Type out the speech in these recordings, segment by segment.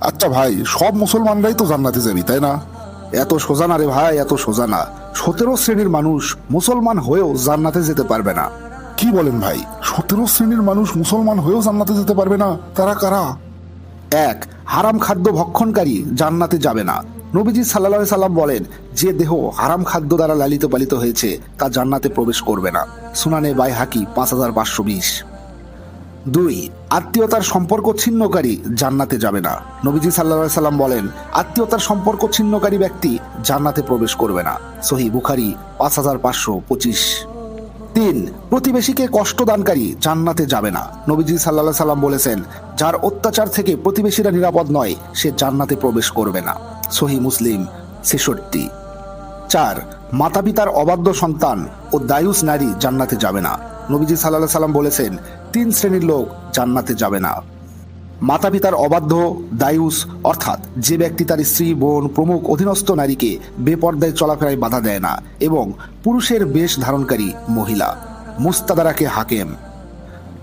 আচ্ছা ভাই, সব মুসলমানরাই তো জান্নাতে যাবি, তাই না? এত সোজা না রে ভাই, এত সোজা না। সতেরো শ্রেণির মানুষ মুসলমান হয়েও জান্নাতে যেতে পারবে না। কি বলেন ভাই, সতেরো শ্রেণির মানুষ মুসলমান হয়েও জান্নাতে যেতে পারবে না? তারা কারা? এক, হারাম খাদ্য ভক্ষণকারী জান্নাতে যাবে না। নবীজি সাল্লা সাল্লাম বলেন, যে দেহ হারাম খাদ্য দ্বারা লালিত পালিত হয়েছে, তা জান্নাতে প্রবেশ করবে না। সুনানে বাই হাকি পাঁচ হাজার পাঁচশো বিশ। দুই আত্মীয়তার সম্পর্ক ছিন্নকারী জান্নাতে যাবে না। নবীজি সাল্লা সাল্লাম বলেন, আত্মীয়তার সম্পর্ক ছিন্নকারী ব্যক্তি জান্নাতে প্রবেশ করবে না। সহি বুখারি পাঁচ হাজার পাঁচশো পঁচিশ। তিন, প্রতিবেশীকে কষ্ট দানকারী জান্নাতে যাবে না। নবীজি সাল্লাহ সাল্লাম বলেছেন, যার অত্যাচার থেকে প্রতিবেশীরা নিরাপদ নয়, সে জান্নাতে প্রবেশ করবে না। সহি মুসলিম ছেষট্টি। চার মাতা পিতার অবাধ্য সন্তান ও দায়ুস নারী জান্নাতে যাবে না। নবীজি সাল্লাহ সাল্লাম বলেছেন, তিন শ্রেণির লোক জান্নাতে যাবে না। মাতা পিতার অবাধ্য, দায়ুস, অর্থাৎ যে ব্যক্তি তার স্ত্রী, বোন, প্রমুখ, অধীনস্থ নারীকে বেপর্দায় চলাফেরায় বাধা দেয় না এবং পুরুষের বেশ ধারণকারী মহিলা। মুস্তাদারাকে হাকেম।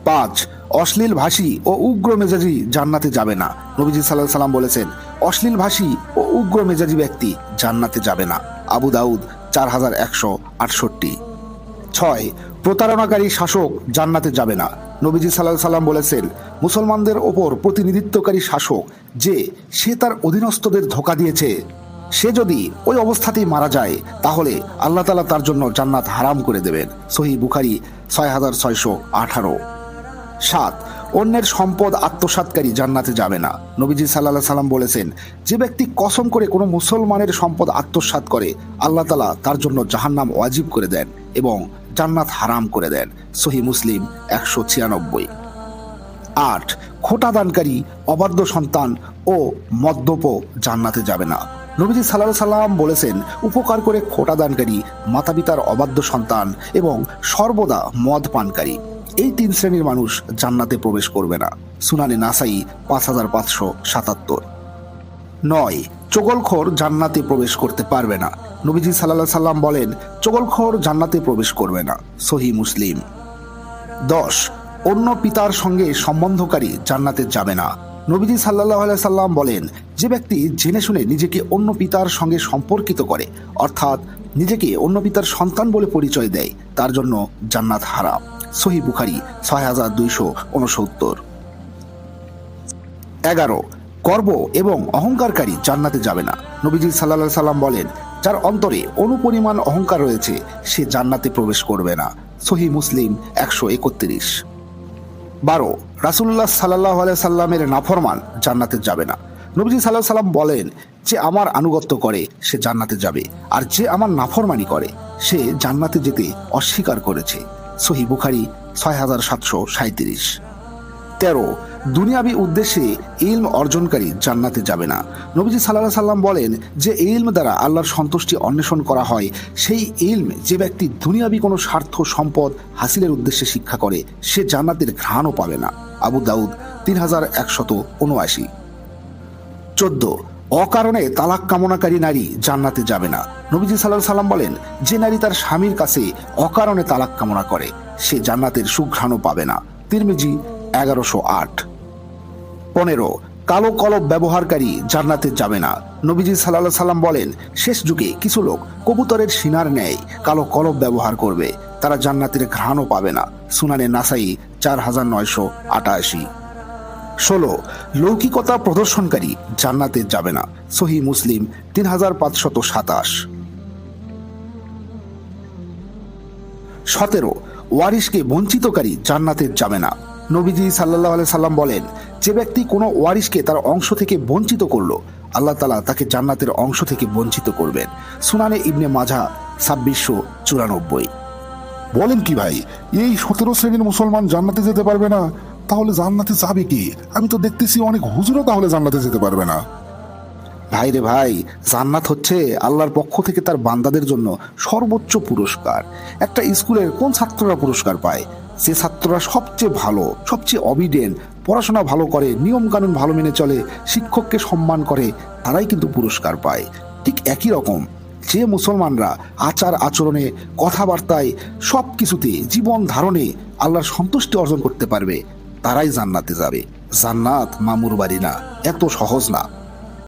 পাঁচ, অশ্লীল ভাষী ও উগ্র মেজাজি জান্নাতে যাবে না। নবীজি সাল্লাহ সাল্লাম বলেছেন, অশ্লীল ভাষী ও উগ্র মেজাজি ব্যক্তি জান্নাতে যাবে না। আবু দাউদ, চার হাজার একশো আটষট্টি। ছয় প্রতারণাকারী শাসক জান্নাতে যাবে না। নবীজি সাল্লাহ সাল্লাম বলেছেন, মুসলমানদের ওপর প্রতিনিধিত্বকারী শাসক যে সে তার অধীনস্থদের ধোকা দিয়েছে, সে যদি ওই অবস্থাতেই মারা যায়, তাহলে আল্লাহ তালা তার জন্য জান্নাত হারাম করে দেবেন। সহি বুখারি ছয় হাজার ছয়শো আঠারো। সাত, অন্যের সম্পদ আত্মসাৎকারী জান্নাতে যাবে না। নবীজি সাল্লাহ সাল্লাম বলেছেন, যে ব্যক্তি কসম করে কোনো মুসলমানের সম্পদ আত্মসাৎ করে, আল্লাহ তালা তার জন্য জাহান্নাম ওয়াজিব করে দেন এবং জান্নাত হারাম করে দেন। সহি মুসলিম একশো ছিয়ানব্বই। আট খোটা দানকারী অবাধ্য সন্তান ও মদ্যপ জান্নাতে যাবে না। নবীজি সাল্লাহ সাল্লাম বলেছেন, উপকার করে খোটা দানকারী মাতা পিতার অবাধ্য সন্তান এবং সর্বদা মদ পানকারী। এই তিন শ্রেণির মানুষ জান্নাতে প্রবেশ করবে না। সুনানে নাসাই পাঁচ হাজার পাঁচশো সাতাত্তর। নয় চগলখোর জান্নাতে প্রবেশ করতে পারবে না। নবীজি সাল্লাহ সাল্লাম বলেন, চগলখোর জান্নাতে প্রবেশ করবে না। সহি মুসলিম। দশ, অন্য পিতার সঙ্গে সম্বন্ধকারী জান্নাতে যাবে না। নবীজি সাল্লাহ সাল্লাম বলেন, যে ব্যক্তি জেনে শুনে নিজেকে অন্য পিতার সঙ্গে সম্পর্কিত করে, অর্থাৎ নিজেকে অন্য পিতার সন্তান বলে পরিচয় দেয়, তার জন্য জান্নাত হারাম। সহি বুখারি, ছয় হাজার দুইশো উনসত্তর। এগারো গর্ব এবং অহংকারকারী জান্নাতে যাবে না। নবীজি সাল্লা সাল্লাম বলেন, যার অন্তরে অনুপরিমাণ অহংকার রয়েছে, সে জান্নাতে প্রবেশ করবে না। সহি মুসলিম একশো একত্রিশ। বারো রাসুল্লাহ সাল্লাহ সাল্লামের নাফরমান জান্নাতে যাবে না। নবীজি সাল্লাহ সাল্লাম বলেন, যে আমার আনুগত্য করে, সে জান্নাতে যাবে, আর যে আমার নাফরমানি করে, সে জান্নাতে যেতে অস্বীকার করেছে। সহি বুখারি ছয় হাজার সাতশো সাঁত্রিশ তেরো দুনিয়াবি উদ্দেশ্যে ইলম অর্জনকারী জান্নাতে যাবে না। নবীজি সাল্লাহ সাল্লাম বলেন যে ইলম দ্বারা আল্লাহর সন্তুষ্টি অন্বেষণ করা হয়। সেই ইলম যে ব্যক্তি দুনিয়াবি কোনো স্বার্থ, সম্পদ হাসিলের উদ্দেশ্যে শিক্ষা করে, সে জান্নাতের ঘ্রাণও পাবে না। আবু দাউদ, তিন হাজার একশত উনআশি। চোদ্দ, অকারণে তালাক কামনাকারী নারী জান্নাতে যাবে না। নবীজি সাল্লাহ সাল্লাম বলেন, যে নারী তার স্বামীর কাছে অকারণে তালাক কামনা করে, সে জান্নাতের সুঘ্রাণও পাবে না। তিরমিজি, এগারোশো আট। পনেরো। কালো কলব ব্যবহারকারী জান্নাতে যাবে না। নবীজি সাল্লাহ সাল্লাম বলেন, শেষ যুগে কিছু লোক কবুতরের সিনার ন্যায় কালো কলব ব্যবহার করবে। তারা জান্নাতের ঘ্রাণও পাবে না। সুনানে নাসাই চার হাজার নয়শো আটাশি। ষোলো, লৌকিকতা প্রদর্শনকারী জান্নাতে যাবে না। সহি মুসলিম তিন হাজার পাঁচশত সাতাশ। সতেরো, ওয়ারিশকে বঞ্চিতকারী জান্নাতে যাবে না। নবীজি সাল্লাহ সাল্লাম বলেন যে ব্যক্তি কোনো ওয়ারিশকে তার অংশ থেকে বঞ্চিত করল, আল্লাহ তালা তাকে জান্নাতের অংশ থেকে বঞ্চিত করবেন। সুনানে ইবনে মাঝা ছাব্বিশশো চুরানব্বই। বলেন কি ভাই, এই সতেরো শ্রেণির মুসলমান জান্নাতে যেতে পারবে না? তাহলে জান্নাতে যাবে কি? আমি তো দেখতেছি অনেক হুজুরও তাহলে জান্নাতে যেতে পারবে না। ভাই রে ভাই, জান্নাত হচ্ছে আল্লাহর পক্ষ থেকে তার বান্দাদের জন্য সর্বোচ্চ পুরস্কার। একটা স্কুলের কোন ছাত্ররা পুরস্কার পায়? যে ছাত্ররা সবচেয়ে ভালো, সবচেয়ে অবিডেন্ট পড়াশোনা ভালো করে নিয়মকানুন ভালো মেনে চলে, শিক্ষককে সম্মান করে, তারাই কিন্তু পুরস্কার পায়। ঠিক একই রকম, যে মুসলমানরা আচার আচরণে, কথাবার্তায় সব কিছুতে জীবন ধারণে আল্লাহর সন্তুষ্টি অর্জন করতে পারবে, তারাই জান্নাতে যাবে। জান্নাত মামুর বাড়ি না, এত সহজ না।